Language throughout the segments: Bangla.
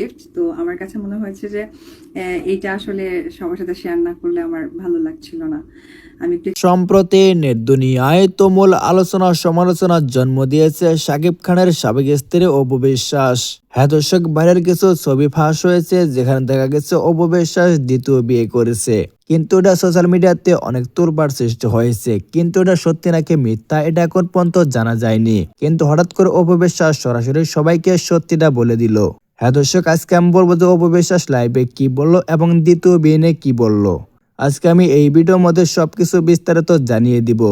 গিফট তো আমার কাছে মনে হয়েছে যে এইটা আসলে সবার সাথে শেয়ার না করলে আমার ভালো লাগছিল না। সম্প্রতি নেট তুমুল আলোচনা সমালোচনার জন্ম দিয়েছে শাকিব খানের সাবেক স্ত্রী অপু বিশ্বাস। হ্যাঁ দর্শক, বাইরের কিছু ছবি ফাঁস হয়েছে, যেখানে দেখা গেছে অপু বিশ্বাস দ্বিতীয় বিয়ে করেছে। কিন্তু এটা সোশ্যাল মিডিয়াতে অনেক তোলপাড় সৃষ্টি হয়েছে। কিন্তু এটা সত্যি নাকি মিথ্যা, এটা এখন পর্যন্ত জানা যায়নি। কিন্তু হঠাৎ করে অপু বিশ্বাস সরাসরি সবাইকে সত্যিটা বলে দিল। হ্যাঁ দর্শক, আজকে আমি বলব যে অপবিশ্বাস লাইভে কি বলল এবং দ্বিতীয় বিনে কি বলল। আজকে আমি এই ভিডিওর মধ্যে সব কিছু বিস্তারিত জানিয়ে দিব।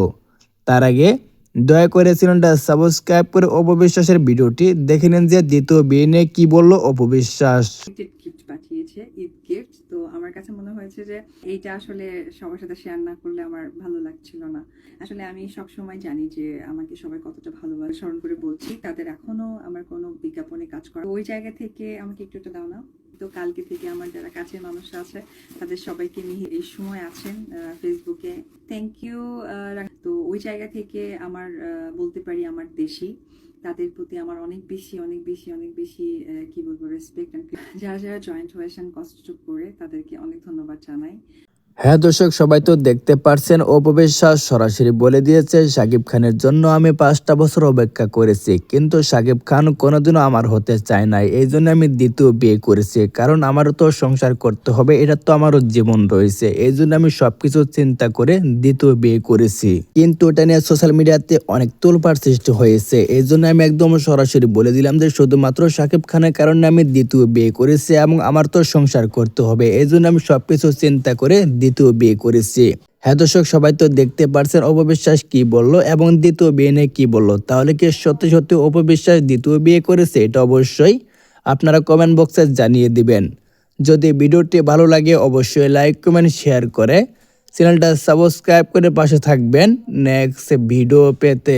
তার আগে দয়া করে চ্যানেলটা সাবস্ক্রাইব করে অপবিশ্বাসের ভিডিওটি দেখে নিন যে দ্বিতীয় বিনে কি বলল অপবিশ্বাস। গিফট পাঠিয়েছে ঈদ গিফট আমার কাছে মনে হয়েছে যে এইটা আসলে সবার সাথে শেয়ার না করলে আমার ভালো লাগছিল না। আসলে আমি সব সময় জানি যে আমাকে সবাই কতটা ভালোবাসে। স্মরণ করে বলছি, তাদের এখনও আমার কোনো বিজ্ঞাপনে কাজ করা ওই জায়গা থেকে আমাকে একটা দাও না। তো কালকে থেকে আমার যারা কাছের মানুষ আছে, তাদের সবাইকে নিয়ে এই সময় আছেন ফেসবুকে। থ্যাংক ইউ তো ওই জায়গা থেকে আমার বলতে পারি আমার দেশি। তাদের প্রতি আমার অনেক বেশি অনেক বেশি অনেক বেশি কি বলব রেসপেক্ট যারা যারা জয়েন্ট হয়েছেন কষ্ট করে, তাদেরকে অনেক ধন্যবাদ জানাই। হ্যাঁ দর্শক, সবাই তো দেখতে পারছেন, অপবিশ্বাস সরাসরি বলে দিয়েছে, সাকিব খানের জন্য আমি পাঁচটা বছর অপেক্ষা করেছি, কিন্তু সাকিব খান কোনোদিনও আমার হতে চায় নাই, এই জন্য আমি দ্বিতীয় বিয়ে করেছি, কারণ আমারও তো সংসার করতে হবে, এটা তো আমারও জীবন রয়েছে, এই জন্য আমি সবকিছু চিন্তা করে দ্বিতীয় বিয়ে করেছি। কিন্তু এটা নিয়ে সোশ্যাল মিডিয়াতে অনেক তোলপাড় সৃষ্টি হয়েছে, এই জন্য আমি একদম সরাসরি বলে দিলাম যে শুধুমাত্র সাকিব খানের কারণে আমি দ্বিতীয় বিয়ে করেছি এবং আমার তো সংসার করতে হবে, এই জন্য আমি সবকিছু চিন্তা করে দ্বিতীয় বিয়ে করেছে। হ্যাঁ দর্শক, সবাই তো দেখতে পারছেন অপবিশ্বাস কি বলল এবং দ্বিতীয় বিয়ে নিয়ে কি বলল। তাহলে কি সত্যি সত্যি অপবিশ্বাস দ্বিতীয় বিয়ে করেছে? এটা অবশ্যই আপনারা কমেন্ট বক্সে জানিয়ে দিবেন। যদি ভিডিওটি ভালো লাগে, অবশ্যই লাইক কমেন্ট শেয়ার করে চ্যানেলটা সাবস্ক্রাইব করে পাশে থাকবেন। নেক্সট ভিডিও পেতে।